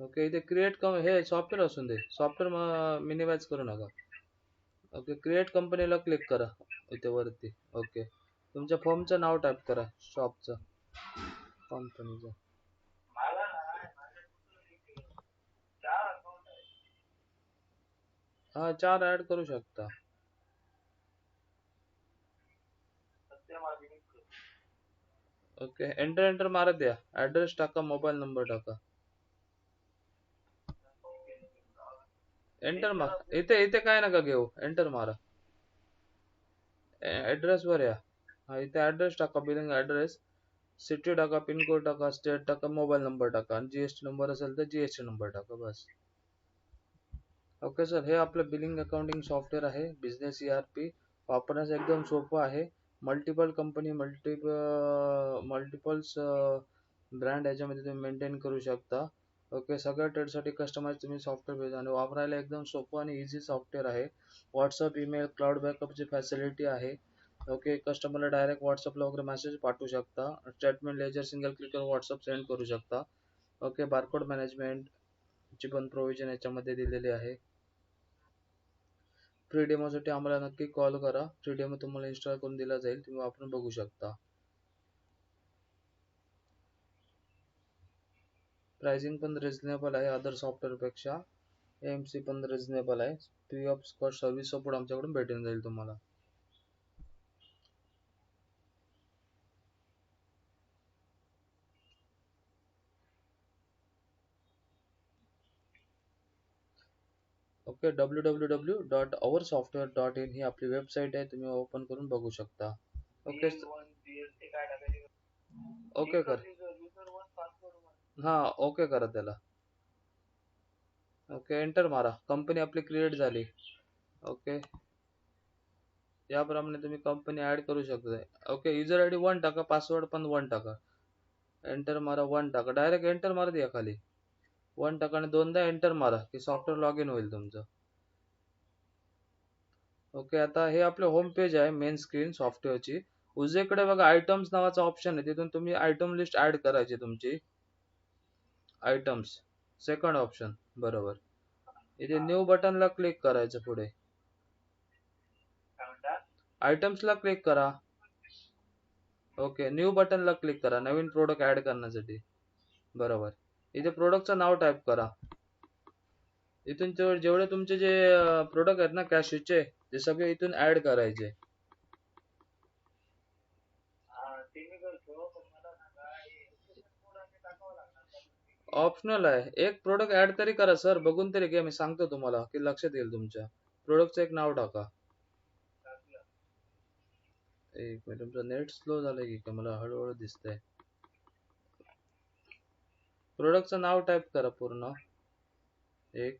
Okay इथे create कम हे software असून दे. सॉफ्टवेअर मिनिमाइज करू नका. ओके क्रिएट कंपनीला क्लिक करा इथे वरती. ओके तुमच्या फॉर्मचं नाव टाईप करा शॉपचं कंपनीचं हा चार ऍड करू शकता. ओके एंटर एंटर मारत द्या ऍड्रेस टाका मोबाईल नंबर टाका. एंटर मार. इथे इथे काय नका घेऊ. एंटर मारा. ऍड्रेस वर या. हा इथे ऍड्रेस टाका बिलिंग ऍड्रेस सिटी टाका पिनकोड टाका स्टेट टाका मोबाईल नंबर टाका. आणि जीएसटी नंबर असेल तर जीएसटी नंबर टाका बस. ओके सर हे आपलं बिलिंग अकाउंटिंग सॉफ्टवेअर आहे. बिझनेस पी वापरण्यास एकदम सोपं आहे. Multiple company multiple multiples brand याच्यामध्ये तुम्ही मेंटेन करू शकता. ओके सगळ्या ट्रेडसाठी कस्टमाइज तुम्ही सॉफ्टवेअर भेटा आणि वापरायला एकदम सोपं आणि इझी सॉफ्टवेअर आहे. व्हॉट्सअप ईमेल क्लाउड बॅकअपची फॅसिलिटी आहे. ओके कस्टमरला डायरेक्ट व्हॉट्सअपला वगैरे मेसेज पाठवू शकता. स्टेटमेंट लेजर सिंगल क्लिकवर व्हॉट्सअप सेंड करू शकता. ओके बारकोड मॅनेजमेंट ची पण प्रोव्हिजन याच्यामध्ये दिलेली आहे. फ्री डेमोसाठी आम्हाला नक्की कॉल करा. फ्री डेमो तुम्हाला इन्स्टॉल करून दिला जाईल. तुम्ही वापरून बघू शकता. प्राइसिंग पण रिझनेबल आहे अदर सॉफ्टवेअरपेक्षा एम सी पण रिझनेबल आहे. Free of cost service support आमच्याकडून भेटून जाईल तुम्हाला. Okay W W W dot our software dot in ही आपली वेबसाईट आहे तुम्ही ओपन करून बघू शकता ओके ओके कर. हा ओके करा त्याला. ओके एंटर मारा. कंपनी आपली क्रिएट झाली. ओके याप्रमाणे तुम्ही कंपनी ऍड करू शकता okay user I D one टाका पासवर्ड पण वन टाका. एंटर मारा वन टाका. डायरेक्ट एंटर मारा द्या खाली. वन टाका आणि दोनदा एंटर मारा की सॉफ्टवेअर लॉग इन होईल तुमचं. ओके आता हे आपलं होम पेज आहे मेन स्क्रीन सॉफ्टवेअरची उजवीकडे बघा आयटम्स नावाचा ऑप्शन आहे. तिथून तुम्ही आयटम लिस्ट ऍड करायची तुमची. आयटम्स सेकंड ऑप्शन बरोबर. इथे न्यू बटनला क्लिक करायचं पुढे. आयटम्सला क्लिक करा. ओके न्यू बटनला क्लिक करा. नवीन प्रोडक्ट ऍड करण्यासाठी. बरोबर. इथे प्रोडक्टचं नाव टाईप करा. इथून जेवढे तुमचे जे प्रोडक्ट आहेत ना कॅशचे ते सगळे इथून ऍड करायचे. ऑप्शनल आहे. एक प्रोडक्ट ऍड तरी करा सर बघून तरी घ्या. मी सांगतो तुम्हाला की लक्षात येईल तुमच्या. प्रोडक्टचं एक नाव टाका. एक मिनिट तुमचं नेट स्लो झालं की का मला हळूहळू दिसतंय. प्रोडक्टचं नाव टाईप करा पूर्ण. एक.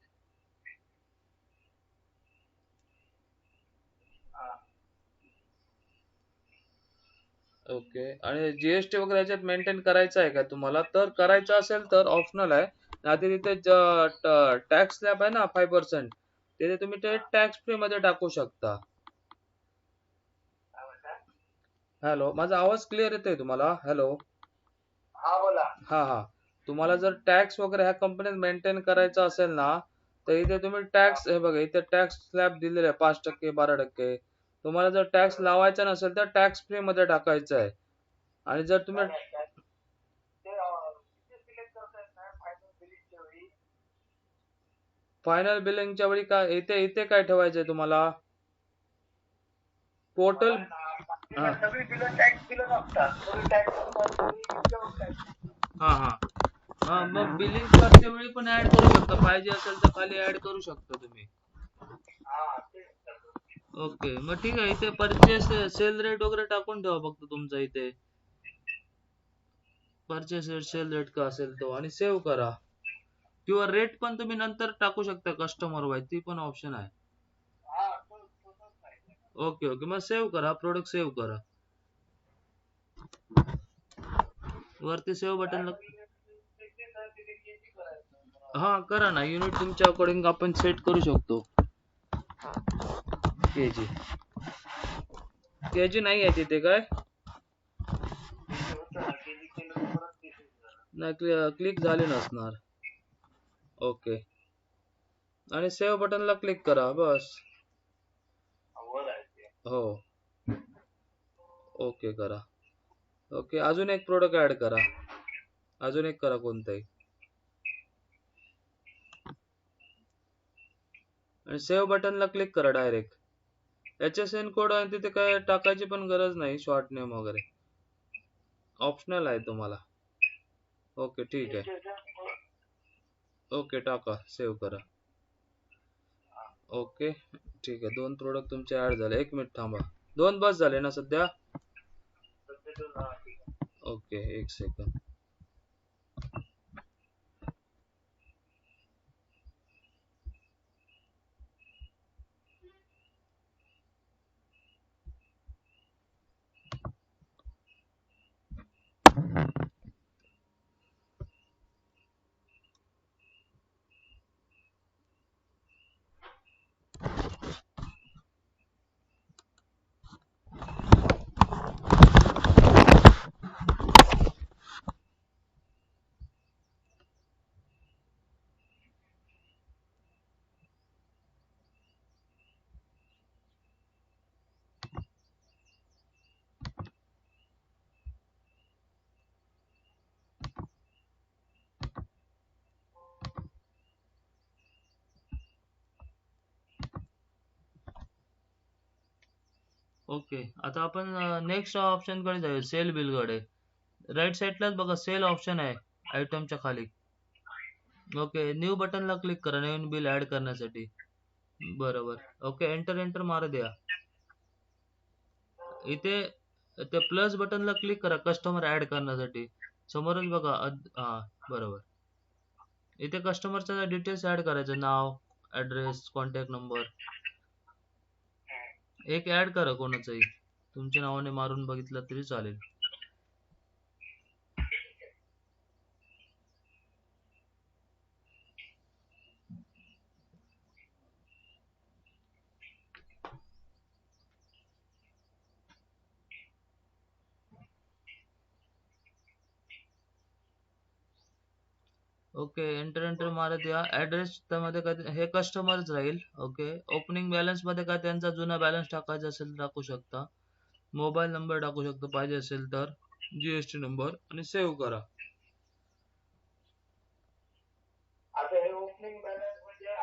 ओके. आणि जीएसटी वगैरे याच्यात मेंटेन करायचं आहे का तुम्हाला? तर करायचं असेल तर ऑप्शनल आहे. नाही तिथे टॅक्स स्लॅब आहे ना फाईव्ह पर्सेंट तिथे तुम्ही ते टॅक्स फ्री मध्ये टाकू शकता. हॅलो माझा आवाज क्लिअर येतोय तुम्हाला? हॅलो हा बोला. हा हा. तुम्हाला जर टॅक्स वगैरे ह्या कंपनीत मेंटेन करायचा असेल ना तर इथे तुम्ही टॅक्स हे बघा इथे टॅक्स स्लॅब दिलेले आहे पाच टक्के बारा टक्के. तुम्हाला जर टॅक्स लावायचा नसेल तर टॅक्स फ्री मध्ये टाकायचं आहे. आणि जर तुम्ही फायनल बिलिंगच्या वेळी. काय इथे इथे काय ठेवायचंय तुम्हाला? पोर्टल हा. हा हा. मग बिलिंग करते वेळी पण ऍड करू शकता. पाहिजे असेल तर खाली ऍड करू शकता तुम्ही. ओके. मग ठीक आहे इथे परचेस सेल रेट वगैरे टाकून ठेवा फक्त तुमचा इथे. परचेस रेट सेल रेट का असेल तो आणि सेव्ह करा. किंवा रेट पण तुम्ही नंतर टाकू शकता कस्टमर वाईज ती पण ऑप्शन आहे. Okay okay. मग सेव्ह करा प्रोडक्ट सेव्ह करा. वरती सेव्ह बटनला हा करा ना. युनिट तुमच्या अकॉर्डिंग आपण सेट करू शकतो. के जी के जी नाही आहे तिथे काय? नाही क्लिक झाले नसणार. ओके. आणि सेव्ह बटनला क्लिक करा बस. हो. ओके करा. ओके अजून एक प्रोडक्ट ऍड करा. अजून एक करा कोणताही. आणि सेव्ह बटनला क्लिक करा direct H S N code आणि तिथे काय टाकायची पण गरज नाही शॉर्ट नेम वगैरे. ऑप्शनल आहे तुम्हाला. ओके ठीक आहे. ओके टाका. सेव्ह करा. ओके ठीक आहे. दोन प्रोडक्ट तुमचे ऍड झाले. एक मिनिट थांबा. दोन बस झाले ना सध्या? ओके एक सेकंद ओके. आता आपण नेक्स्ट ऑप्शनकडे जाऊया. सेल बिलकडे. राईट साईडलाच बघा सेल ऑप्शन आहे आयटमच्या खाली. ओके न्यू बटनला क्लिक करा नवीन बिल ऍड करण्यासाठी. बरोबर. ओके एंटर एंटर मार द्या. इथे ते प्लस बटनला क्लिक करा कस्टमर ऍड करण्यासाठी. समोरच बघा हा बरोबर. इथे कस्टमरचा डिटेल्स ऍड करायचं. नाव ऍड्रेस कॉन्टॅक्ट नंबर एक ऍड करा कोणाचंही. तुमच्या नावाने मारून बघितलं तरी चालेल. ओके एंटर एंटर मारत या. ऍड्रेस मध्ये काय हे कस्टमरच राहील. ओके ओपनिंग बॅलन्समध्ये काय त्यांचा जुना बॅलन्स टाकायचा असेल तर टाकू शकता. मोबाईल नंबर टाकू शकतो पाहिजे असेल तर. जीएसटी नंबर आणि सेव्ह करा. हे म्हणजे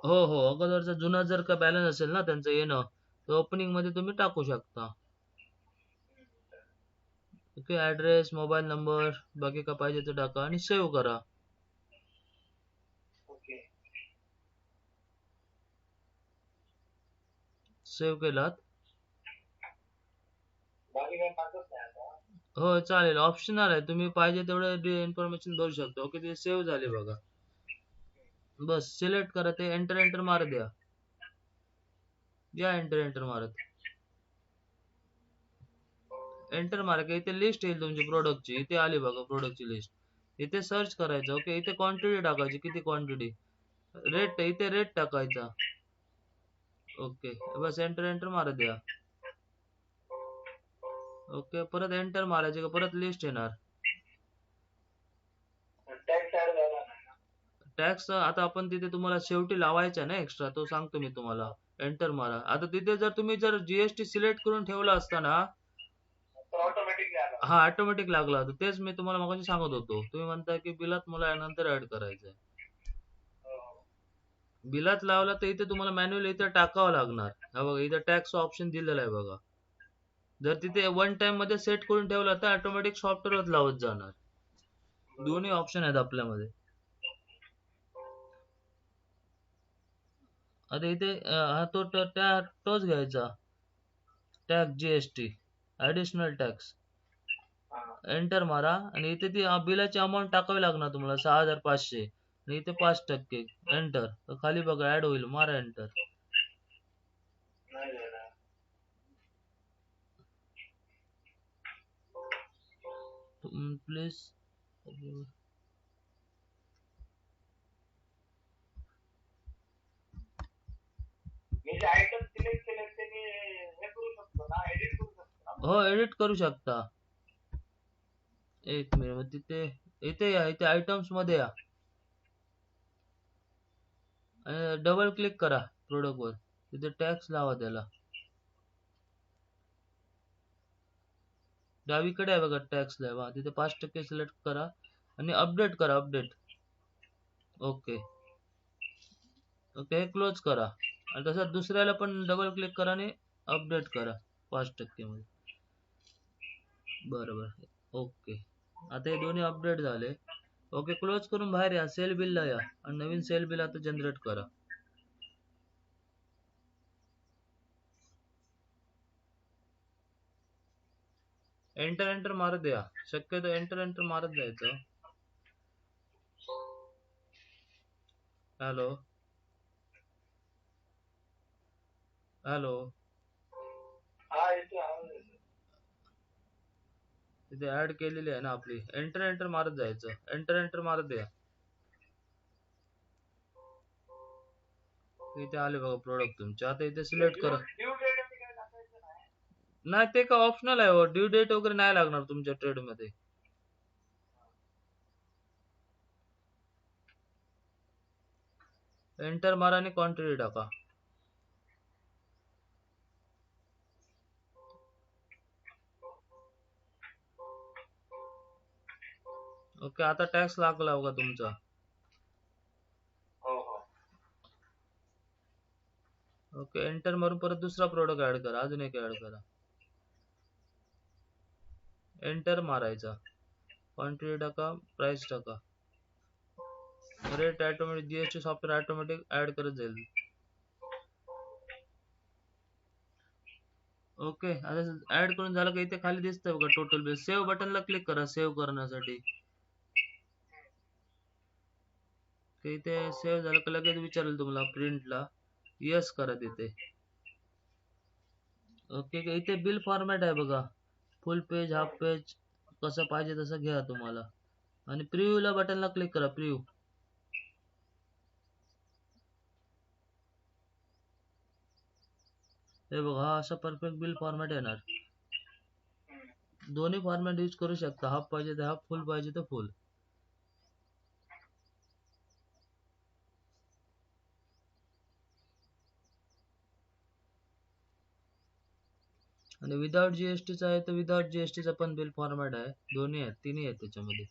हो हो. अगोदरचा जुना जर का बॅलन्स असेल ना त्यांचं येणं तर ओपनिंगमध्ये तुम्ही टाकू शकता. ओके ऍड्रेस मोबाईल नंबर बाकी काय पाहिजे ते टाका आणि सेव्ह करा. सेव्ह केलात? हो चालेल. ऑप्शनल आहे. तुम्ही पाहिजे तेवढे इन्फॉर्मेशन भरू शकता. ओके ते सेव्ह झाले बघा. बस सिलेक्ट करा ते. एंटर एंटर मार द्या. या एंटर एंटर मारत. एंटर मारा की इथे लिस्ट येईल तुमची प्रोडक्टची इथे आली बघा प्रोडक्टची लिस्ट इथे सर्च करायचं ओके इथे क्वांटिटी टाकायची. किती क्वांटिटी रेट इथे रेट टाकायचा. ओके बस एंटर एंटर मारा द्या. ओके परत एंटर मारायचे का? परत लिस्ट येणार. टॅक्स आता आपण तिथे तुम्हाला शेवटी लावायचा ना एक्स्ट्रा तो सांगतो मी तुम्हाला. एंटर मारा. आता तिथे जर तुम्ही जर जीएसटी सिलेक्ट करून ठेवला असता ना तर ऑटोमॅटिक झाला हा ऑटोमॅटिक लागला होता. तेच मी तुम्हाला मगाशी सांगत होतो. तुम्ही म्हणताय की बिलात मला नंतर ऍड करायचंय. बिलात लावला तर इथे तुम्हाला मॅन्युअल इथे टाकावं लागणार. हा बघा इथे टॅक्स ऑप्शन दिलेला आहे बघा. जर तिथे वन टाइममध्ये सेट करून ठेवला तर ऑटोमॅटिक सॉफ्टवेअरच लावत जाणार. दोन्ही ऑप्शन आहेत आपल्यामध्ये. आता इथे हा तो त्या तोच घ्यायचा. Tax GST additional tax enter मारा. आणि इथे ती बिलाची अमाऊंट टाकावी लागणार तुम्हाला सहा हजार पाचशे. आणि इथे पाच टक्के. एंटर खाली बघा ऍड होईल. मारा एंटर प्लीज हे एडिट करू शकतो ना हो एडिट करू शकता एक मिनिट मग तिथे इथे या इथे आयटम्समध्ये या. डबल क्लिक करा प्रोडक्ट वर. तिथे टॅक्स लावा त्याला. डावीकडे आहे बघा टॅक्स लावा तिथे पाच टक्के सिलेक्ट करा. आणि अपडेट करा अपडेट ओके ओके हे क्लोज करा. आणि तसं दुसऱ्याला पण डबल क्लिक करा आणि अपडेट करा. पाच टक्के मध्ये. बरोबर. ओके आता हे दोन्ही अपडेट झाले. ओके क्लोज करून बाहेर या. सेल बिलला या. आणि नवीन सेल बिल आता जनरेट करा. एंटर एंटर मारत द्या शक्यतो एंटर एंटर मारत जायचं. हॅलो हॅलो हा येतो तिथे ऍड केलेली आहे ना आपली. एंटर एंटर मारत जायचं. एंटर एंटर मारत द्या इथे आले बघा प्रोडक्ट तुमचे. आता इथे सिलेक्ट करा. नाही नाही ते का ऑप्शनल आहे हो. ड्यू डेट वगैरे नाही लागणार तुमच्या ट्रेडमध्ये. एंटर मारा आणि क्वांटिटी टाका. ओके आता टॅक्स लागला बघा तुमचा. हो हो. ओके एंटर मारून परत दुसरा प्रोडक्ट ऍड करा अजून एक ऍड करा. एंटर मारायचा. क्वांटिटी टाका प्राइस टाका. Rate automatic GST software automatic add करत जाईल. ओके आता ऍड करून झालं का इथे खाली दिसतंय बघा टोटल बिल सेव्ह बटनला क्लिक करा सेव्ह करण्यासाठी. इथे सेव्ह झालं का लगेच विचारेल तुम्हाला प्रिंटला यस करा तिथे ओके इथे बिल फॉर्मॅट आहे बघा. फुल पेज हाफ पेज कसं पाहिजे तसं घ्या तुम्हाला. आणि प्रिव्यूला बटनला क्लिक करा प्रिव्ह्यू हे बघा हा असा परफेक्ट बिल फॉर्मॅट येणार. दोन्ही फॉर्मॅट यूज करू शकता. हाफ पाहिजे तर हाफ फुल पाहिजे तर फुल आणि विदाउट जीएसटीचा आहे तर विदाउट जीएसटीचा पण बिल फॉर्मॅट आहे. दोन्ही आहेत तिन्ही आहेत त्याच्यामध्ये.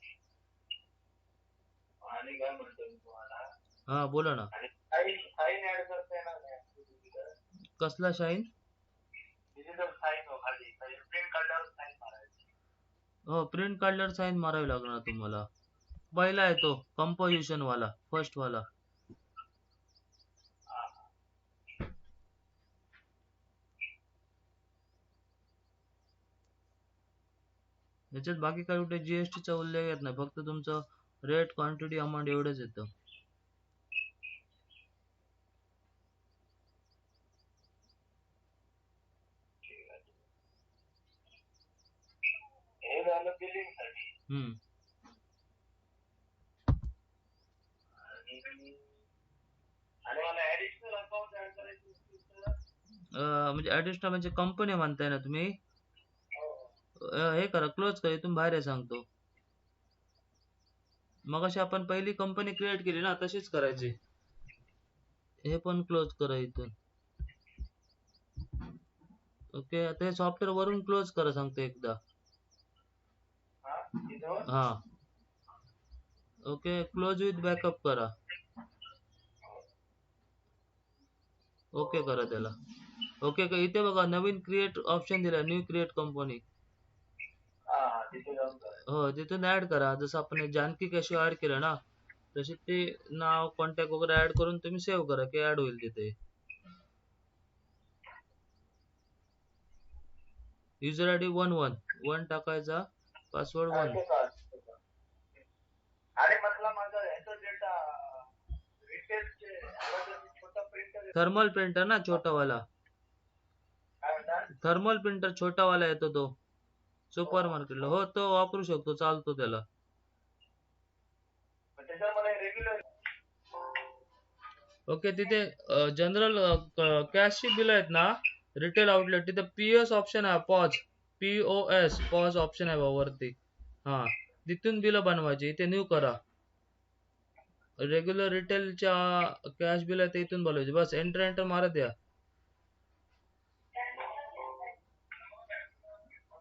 आणि काय म्हणतो मी तुम्हाला? हा बोला ना. आणि साईन साईन ऍड करता येणार नाही कसला शाईन हो खाली. प्रिंट काढल्यावर साईन मारायची. हो प्रिंट काढल्यावर साईन मारावी लागणार तुम्हाला. पहिला आहे तो कंपोजिशन वाला फर्स्ट वाला हा याच्यात बाकी काय कुठे जीएसटी चा उल्लेख येत नाही. फक्त तुमचं रेट क्वांटिटी अमाऊंट एवढंच येतं. हम्म. अं, म्हणजे ऍडिशनल म्हणजे कंपनी म्हणताय ना तुम्ही? हे करा क्लोज करा इथून बाहेर आहे सांगतो. मग अशी आपण पहिली कंपनी क्रिएट केली ना तशीच करायची. हे पण क्लोज करा इथून. ओके आता हे सॉफ्टवेअर वरून क्लोज करा सांगतो एकदा. हा. हा ओके क्लोज विथ बॅकअप करा. ओके करा त्याला. ओके का इथे बघा नवीन क्रिएट ऑप्शन दिला न्यू क्रिएट कंपनी हा तिथून ऍड करा. जसं आपण जानकी कॅशिओ ऍड केलं ना तसे ते नाव कॉन्टॅक्ट वगैरे ऍड करून तुम्ही सेव्ह करा की ऍड होईल तिथे. User I D one one one टाकायचा पासवर्ड वन छोटा थर्मल प्रिंटर ना काय म्हणतात थर्मल प्रिंटर छोटावाला येतो तो. सुपर मार्केटला हो तो वापरू शकतो चालतो त्याला. ओके तिथे जनरल कॅशची बिल आहेत ना रिटेल आउटलेट तिथे पीएस ऑप्शन आहे पॉज पीओएस पॉज ऑप्शन आहे वरती. हा तिथून बिल बनवायची इथे न्यू करा. रेग्युलर रिटेलच्या कॅश बिल आहे ते इथून बोलायचे बस एंटर एंटर मारत द्या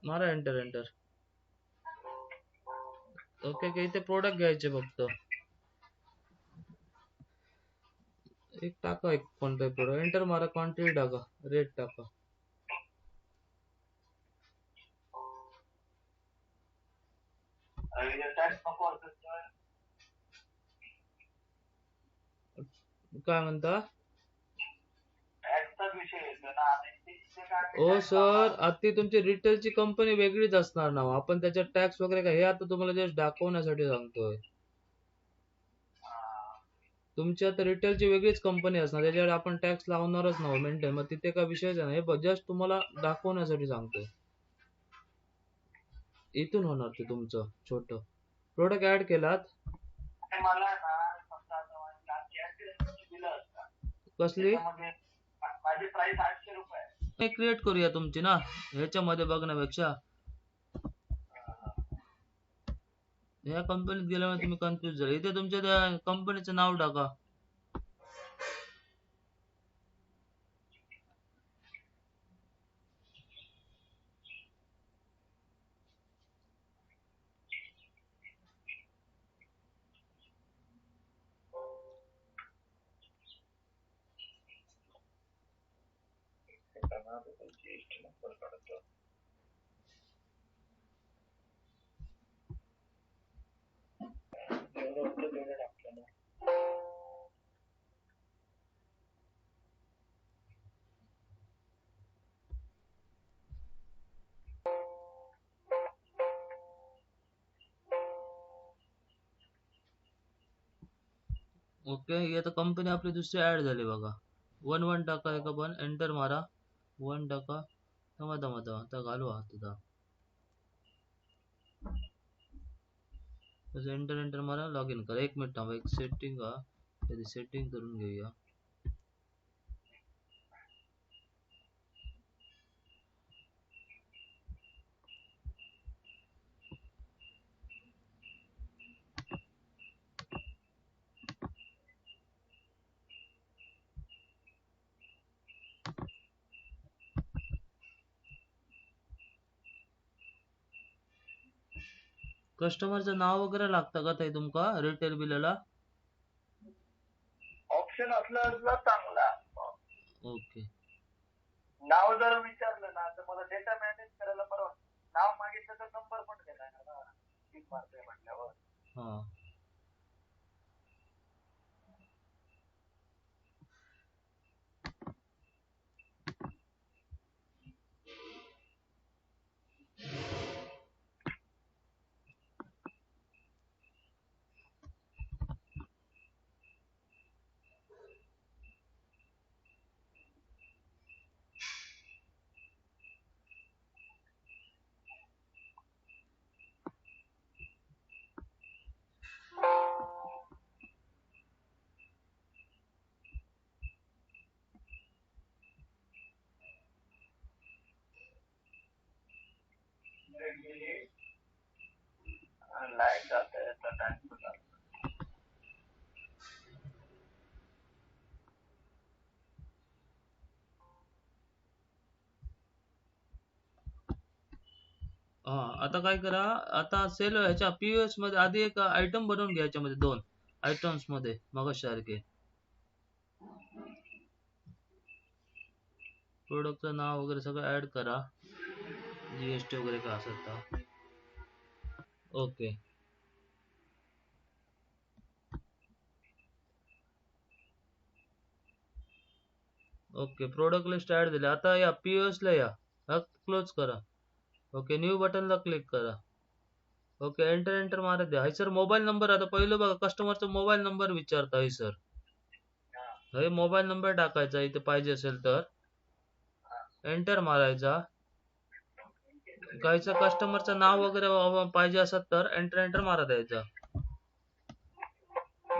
मारा एंटर एंटर ओके ओके इथे प्रोडक्ट घ्यायचे फक्त. एक टाका एक कोणताही प्रोडक्ट एंटर मारा क्वांटिटी टाका रेट टाका. काय म्हणता? विषय येतो ना tax सर आता ती तुमची रिटेलची कंपनी वेगळीच असणार ना हो. आपण त्याच्यात टॅक्स वगैरे काय हे आता तुम्हाला जस्ट दाखवण्यासाठी सांगतोय हा. तुमची आता रिटेलची वेगळीच कंपनी असणार त्याच्यावर आपण टॅक्स लावणारच ना मेंटेन मग तिथे काय विषयच नाही हे जस्ट तुम्हाला दाखवण्यासाठी सांगतोय इथून होणार ते तुमचं छोट प्रोडक्ट ऍड केलात मला ना कसली माझी प्राइस आठशे क्रिएट करूया तुमची ना. ह्याच्यामध्ये बघण्यापेक्षा ह्या कंपनीत गेल्यामुळे तुम्ही कन्फ्युज झाले. इथे तुमच्या त्या कंपनीचं नाव टाका. जीएसटी नंबर काढतो जेवढं होतं तेवढं टाकलं ना ओके ही आता कंपनी आपली दुसरी ऍड झाली बघा. वन वन टाका एका पण एंटर मारा. वन टाका थांबा थांबा थांबा आता घालू हा तिथं एंटर एंटर मारा लॉग इन करा एक मिनिट थांबा एक सेटिंग हा त्याची सेटिंग करून घेऊया कस्टमरचं नाव वगैरे लागतं का ताई तुमका? रिटेल बिलाला? ऑप्शन असलं तर चांगला. ओके नाव जर विचारलं ना तर मला डेटा मॅनेज करायला बरं वाटतं. नाव मागितलं तर नंबर पण देणार ना. टिक मारतोय म्हटल्यावर. हा. लाइट टाइम हा आता काय करा आता सेल ह्याच्या पीओएसमध्ये आधी एक आयटम बनवून घ्या याच्यामध्ये दोन आयटम्समध्ये मग सारखे प्रोडक्टचं नाव वगैरे सगळं ऍड करा. जीएसटी वगैरे काय असेल तर okay. Okay product list add दिली आता या पीओएस ला या. हा क्लोज करा. ओके न्यू बटन ला क्लिक करा. ओके एंटर एंटर मारत द्या. सर मोबाईल नंबर आता पहिलं बघा कस्टमरचा मोबाईल नंबर विचारता है सर. हे मोबाईल नंबर टाकायचा इथे पाहिजे असेल तर. एंटर मारायचा. काहीचं कस्टमरचं नाव वगैरे व- पाहिजे असत एंटर एंटर मारा द्यायचा.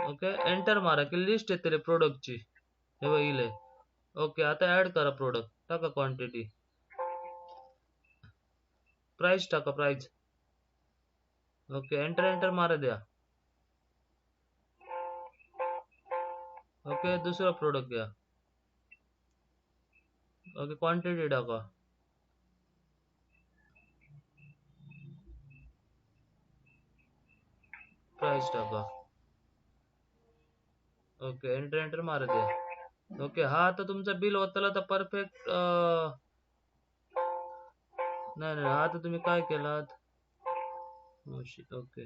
ओके एंटर मारा, की लिस्ट येते प्रोडक्टची हे बघ, इले. ओके आता ऍड करा प्रोडक्ट टाका क्वांटिटी प्राइस टाका प्राइस ओके एंटर एंटर मारा द्या. ओके दुसरा प्रोडक्ट घ्या. ओके क्वांटिटी टाका. प्राइस टाका ओके एंटर एंटर मारा द्या। ओके हा आता तुमचा बिल होताला तर परफेक्ट नाही नाही हा आता तुम्ही काय केलात ओके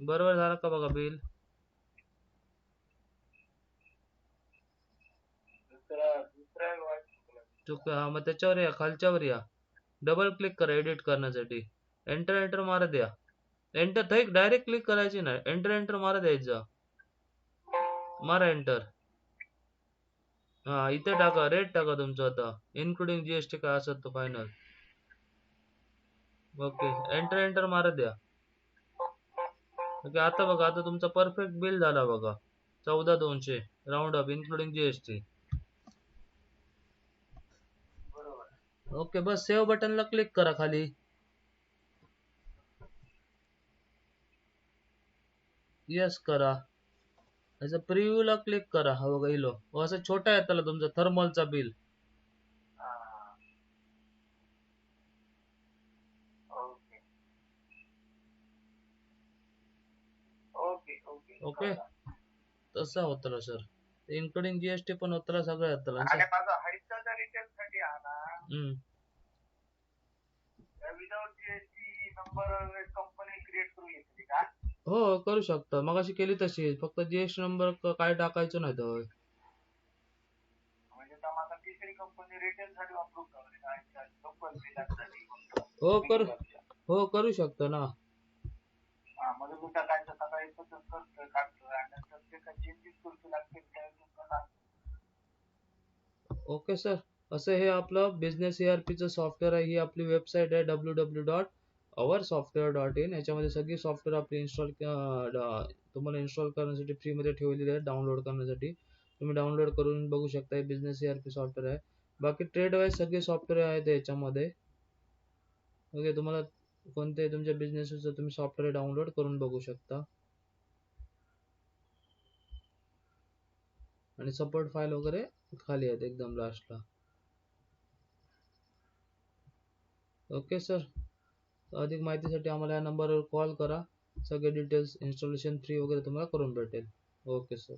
बरोबर झालं का बघा बिल. चुक हा मग त्याच्यावर या खालच्यावर या डबल क्लिक करा एडिट करण्यासाठी. एंटर एंटर मारा द्या एंटर थंय डायरेक्ट क्लिक करायची नाही. एंटर एंटर मारा द्यायचं मारा एंटर हा इथे टाका रेट टाका तुमचा आता. इन्क्लुडिंग जीएसटी काय असत तो फायनल ओके एंटर एंटर मारा द्या ओके आता बघा आता तुमचा परफेक्ट बिल झाला बघा. चौदा दोनशे राऊंड अप इन्क्लुडिंग जीएसटी बरोबर ओके बस सेव्ह बटनला क्लिक करा खाली. यस करा. त्याचा प्रिव्ह्यू ला क्लिक करा. हा बघा इलो. असं छोटा आहे त्याला तुमचा थर्मलचा बिल ओके. तसा होतला सर इन्क्लुडिंग जीएसटी पण होतला सगळं होतला हम्म. Without GST number company create करू का? हो करू शकता. मग अशी केली तशी. फक्त जीएसटी नंबर काय टाकायचं नाही तर. म्हणजे आता माझा तिसरी कंपनी रिटेल साठी वापरू का? हो करू हो करू शकता ना. म्हणजे सकाळी आणि नंतर ते काय चेंजेस करू लागतील त्या तुम्हाला ओके सर असं हे आपलं बिझनेस चं सॉफ्टवेअर आहे. ही आपली वेबसाईट आहे W W dot our software dot in याच्यामध्ये सगळी सॉफ्टवेअर आपली इन्स्टॉल तुम्हाला इन्स्टॉल करण्यासाठी फ्रीमध्ये ठेवलेली आहे डाउनलोड करण्यासाठी. तुम्ही डाउनलोड करून बघू शकता बिझनेस पी सॉफ्टवेअर आहे. बाकी ट्रेड वाईज सगळे सॉफ्टवेअर आहेत याच्यामध्ये. ओके तुम्हाला कोणते तुमच्या बिझनेसचं तुम्ही सॉफ्टवेअर डाउनलोड करून बघू शकता. आणि सपोर्ट फाईल वगैरे खाली आहेत एकदम लास्टला ओके सर अधिक माहितीसाठी आम्हाला या नंबरवर कॉल करा. सगळे डिटेल्स इन्स्टॉलेशन फ्री वगैरे तुम्हाला करून भेटेल. Okay sir